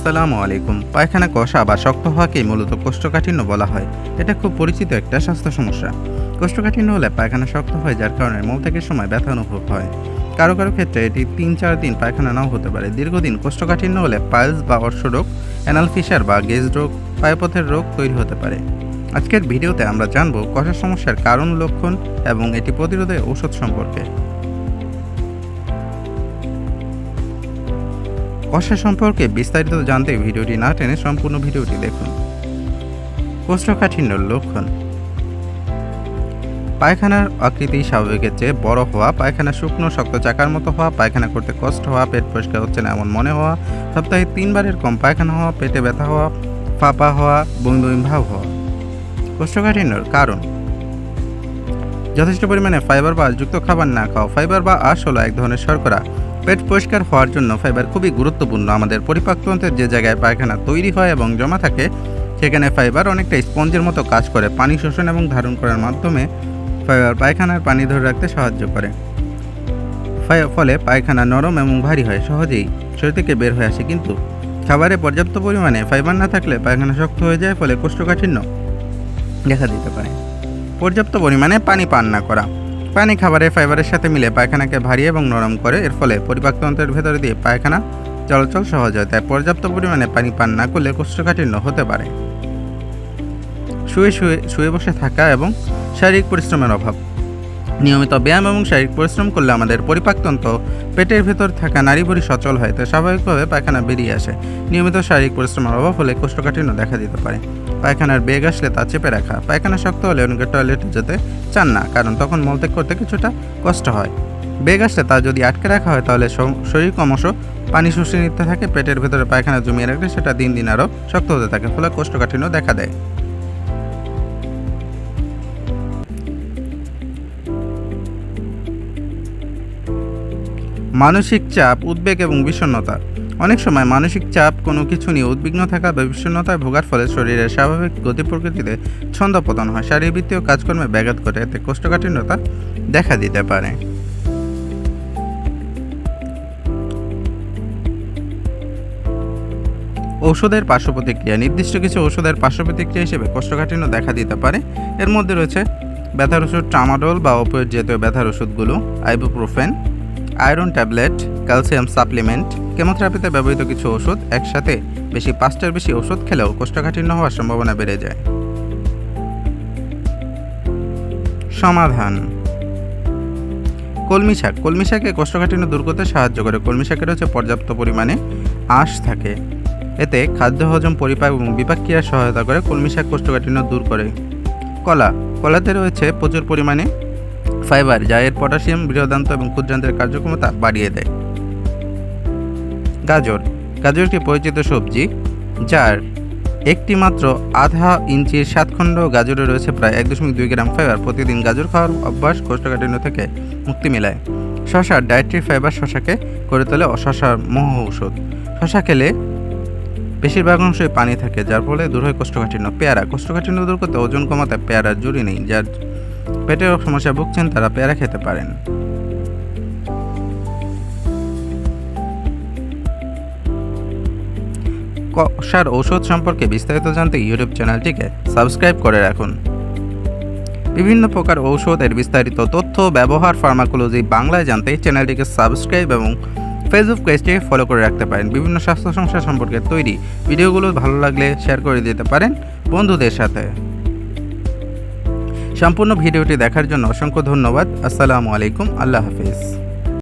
আসসালামু আলাইকুম। পায়খানা কষা বা শক্ত হওয়াকেই মূলত কোষ্ঠকাঠিন্য বলা হয়। এটা খুব পরিচিত একটা স্বাস্থ্য সমস্যা। কোষ্ঠকাঠিন্য হলে পায়খানা শক্ত হয়, যার কারণে মলত্যাগের সময় ব্যথা অনুভব হয়। কারও কারও ক্ষেত্রে এটি তিন চার দিন পায়খানা নাও হতে পারে। দীর্ঘদিন কোষ্ঠকাঠিন্য হলে পাইলস বা অর্শরোগ অ্যানাল ফিশার বা গেজ রোগ, পায়পথের রোগ তৈরি হতে পারে। আজকের ভিডিওতে আমরা জানব কষা সমস্যার কারণ, লক্ষণ এবং এটি প্রতিরোধে ঔষধ সম্পর্কে। কষা সম্পর্কে বিস্তারিত জানতে ভিডিওটি না টেনে সম্পূর্ণ ভিডিওটি দেখুন। কোষ্ঠকাঠিন্যর লক্ষণ। পায়খানার আকৃতি স্বাভাবিকের চেয়ে বড় হওয়া, পায়খানা শুকনো, শক্ত চাকার মতো হওয়া, পায়খানা করতে কষ্ট হওয়া, পেট পরিষ্কার হচ্ছে না এমন মনে হওয়া, সপ্তাহে তিনবারের কম পায়খানা হওয়া, পেটে ব্যথা হওয়া, ফাঁপা হওয়া বমি বমি ভাব হওয়া। কোষ্ঠকাঠিন্যর কারণ? যথেষ্ট পরিমাণে ফাইবার বা যুক্ত খাবার না খাওয়া। ফাইবার বা আঁশ হলো এক ধরনের শর্করা। পেট পরিষ্কার হওয়ার জন্য ফাইবার খুবই গুরুত্বপূর্ণ। আমাদের পরিপাকতন্ত্রের যে জায়গায় পায়খানা তৈরি হয় এবং জমা থাকে, সেখানে ফাইবার অনেকটা স্পঞ্জের মতো কাজ করে, পানি শোষণ এবং ধারণ করার মাধ্যমে ফাইবার পায়খানার পানি ধরে রাখতে সাহায্য করে। ফলে পায়খানা নরম এবং ভারী হয়, সহজেই শরীর থেকে বের হয়ে আসে। কিন্তু খাবারে পর্যাপ্ত পরিমাণে ফাইবার না থাকলে পায়খানা শক্ত হয়ে যায়, ফলে কোষ্ঠকাঠিন্য দেখা দিতে পারে। পর্যাপ্ত পরিমাণে পানি পান না করা। পানি খাবারে ফাইবারের সাথে মিলে পায়খানাকে ভারী এবং নরম করে, এর ফলে পরিপাকতন্ত্রের ভেতরে দিয়ে পায়খানা চলাচল সহজ হয়। তাই পর্যাপ্ত পরিমাণে পানি পান না করলে কোষ্ঠকাঠিন্য হতে পারে। শুয়ে শুয়ে শুয়ে বসে থাকা এবং শারীরিক পরিশ্রমের অভাব। নিয়মিত ব্যায়াম এবং শারীরিক পরিশ্রম করলে আমাদের পরিপাকতন্ত্র পেটের ভেতর থাকা নারী নারীভরি সচল হয় তাই স্বাভাবিকভাবে পায়খানা বেরিয়ে আসে। নিয়মিত শারীরিক পরিশ্রমের অভাব হলে কোষ্ঠকাঠিন্য দেখা দিতে পারে। পায়খানার বেগ আসলে তা চেপে রাখা, পায়খানা শক্ত হলে অনেকে টয়লেটে যেতে চান না, কারণ তখন মলত্যাগ করতে কিছুটা কষ্ট হয়। বেগ আসলে তা যদি আটকে রাখা হয়, তাহলে শরীর ক্রমশ পানি শুষে নিতে থাকে, পেটের ভেতরে পায়খানা জমিয়ে রাখলে সেটা দিন দিন আরও শক্ত হতে থাকে, ফলে কোষ্ঠকাঠিন্য দেখা দেয়। মানসিক চাপ, উদ্বেগ এবং বিষণ্ণতা। অনেক সময় মানসিক চাপ কোনো কিছু নিয়ে উদ্বিগ্ন থাকা বা বিষণ্ণতায় ভোগার ফলে শরীরের স্বাভাবিক গতি প্রকৃতিতে ছন্দপতন হয়। শারীরবৃত্তীয় কাজকর্মে ব্যাঘাত ঘটে, এতে কোষ্ঠকাঠিন্যতা দেখা দিতে পারে। ঔষধের পার্শ্ব প্রতিক্রিয়া নির্দিষ্ট কিছু ঔষধের পার্শ্ব প্রতিক্রিয়া হিসেবে কোষ্ঠকাঠিন্য দেখা দিতে পারে। এর মধ্যে রয়েছে ব্যথার ওষুধ ট্রামাডোল বা অপয়েড জাতীয় ব্যথার ওষুধগুলো, ibuprofen iron tablet, calcium supplement, কেমোথেরাপিতে ব্যবহৃত কিছু ওষুধ একসাথে বেশি পাঁচটার বেশি ওষুধ খেলেও কোষ্ঠকাঠিন্য হওয়ার সম্ভাবনা বেড়ে যায়। সমাধান। কলমি শাক। কলমি শাকে কোষ্ঠকাঠিন্য দূর করতে সাহায্য করে। কলমি শাকের রয়েছে পর্যাপ্ত পরিমাণে আঁশ থাকে। এতে খাদ্য হজম, পরিপাক এবং বিপাক ক্রিয়ার সহায়তা করে কলমি শাক কোষ্ঠকাঠিন্য দূর করে। কলা। কলাতে রয়েছে প্রচুর পরিমাণে ফাইবার, যা এর পটাশিয়াম, বৃহদান্ত এবং ক্ষুদ্রান্তের কার্যক্ষমতা বাড়িয়ে দেয়। গাজর। গাজর একটি পরিচিত সবজি, যার একটি মাত্র আধা ইঞ্চির সাতখণ্ড গাজরে রয়েছে প্রায় এক দশমিক দুই গ্রাম ফাইবার। প্রতিদিন গাজর খাওয়ার অভ্যাস কোষ্ঠকাঠিন্য থেকে মুক্তি মেলায়। শশার ডায়েট্রি ফাইবার শশাকে করে তোলে অশশার মহ ঔষধ। শশা খেলে বেশিরভাগ অংশই পানি থাকে, যার ফলে দূর হয় কোষ্ঠকাঠিন্য। পেয়ারা। কোষ্ঠকাঠিন্য দূর করতে ওজন কমাতে পেয়ারার জুড়ি নেই, যার পেটের সমস্যা ভুগছেন, তারা পেয়ারা খেতে পারেন। কষার ঔষধ সম্পর্কে বিস্তারিত জানতে ইউটিউব চ্যানেলটিকে সাবস্ক্রাইব করে রাখুন। বিভিন্ন প্রকার ঔষধের বিস্তারিত তথ্য, ব্যবহার, ফার্মাকোলজি বাংলায় জানতে চ্যানেলটিকে সাবস্ক্রাইব এবং ফেসবুক পেজটি ফলো করে রাখতে পারেন। বিভিন্ন স্বাস্থ্য সমস্যা সম্পর্কে তৈরি ভিডিওগুলো ভালো লাগলে শেয়ার করে দিতে পারেন বন্ধুদের সাথে। সম্পূর্ণ ভিডিওটি দেখার জন্য অসংখ্য ধন্যবাদ। আসসালামু আলাইকুম। আল্লাহ হাফিজ।